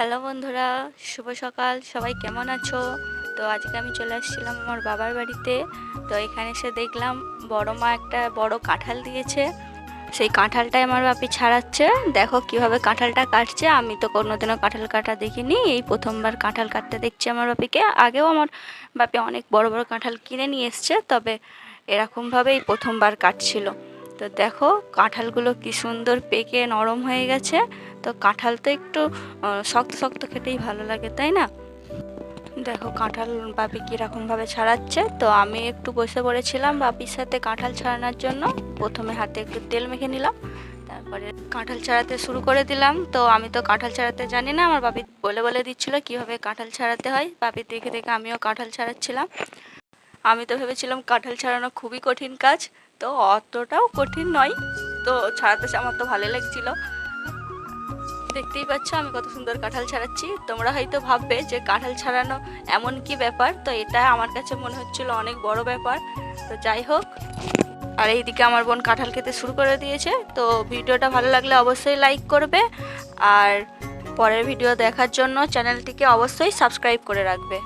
Hello বন্ধুরা, শুভ সকাল। সবাই কেমন আছো? তো আজকে আমি চলে আসছিলাম আমার বাবার বাড়িতে। তো এখানে এসে দেখলাম বড় মা একটা বড় কাঁঠাল দিয়েছে। সেই কাঁঠালটাই আমার বাপি ছাড়াচ্ছে। দেখো কীভাবে কাঁঠালটা কাটছে। আমি তো কোনোদিনও কাঁঠাল কাটা দেখিনি। এই প্রথমবার কাঁঠাল কাটতে দেখছি আমার বাপিকে। আগেও আমার বাপি অনেক বড় বড় কাঁঠাল কিনে নিয়ে এসছে, তবে এরকমভাবেই প্রথমবার কাটছিল। তো দেখো, কাঁঠালগুলো কি সুন্দর পেকে নরম হয়ে গেছে। তো কাঁঠাল তো একটু শক্ত শক্ত খেতেই ভালো লাগে, তাই না? দেখো, কাঁঠাল বাপি কীরকমভাবে ছাড়াচ্ছে। তো আমি একটু বসে পড়েছিলাম বাপির সাথে কাঁঠাল ছাড়ানোর জন্য। প্রথমে হাতে একটু তেল মেখে নিলাম, তারপরে কাঁঠাল ছাড়াতে শুরু করে দিলাম। তো আমি তো কাঁঠাল ছাড়াতে জানি না, আমার বাপি বলে বলে দিচ্ছিল কীভাবে কাঁঠাল ছাড়াতে হয়। বাপি দেখে দেখে আমিও কাঁঠাল ছাড়াচ্ছিলাম। আমি তো ভেবেছিলাম কাঁঠাল ছাড়ানো খুবই কঠিন কাজ, তো অতটাও কঠিন নয়। তো ছাড়াতে আমার তো ভালো লাগছিল। দেখতেই পাচ্ছ আমি কত সুন্দর কাঁঠাল ছাড়াচ্ছি। তোমরা হয়তো ভাববে যে কাঁঠাল ছাড়ানো এমন কি ব্যাপার? তো এটা আমার কাছে মনে হচ্ছিল অনেক বড় ব্যাপার। তো যাই হোক, আর এইদিকে আমার বোন কাঁঠাল খেতে শুরু করে দিয়েছে। তো ভিডিওটা ভালো লাগলে অবশ্যই লাইক করবে। আর পরের ভিডিও দেখার জন্য চ্যানেলটিকে অবশ্যই সাবস্ক্রাইব করে রাখবে।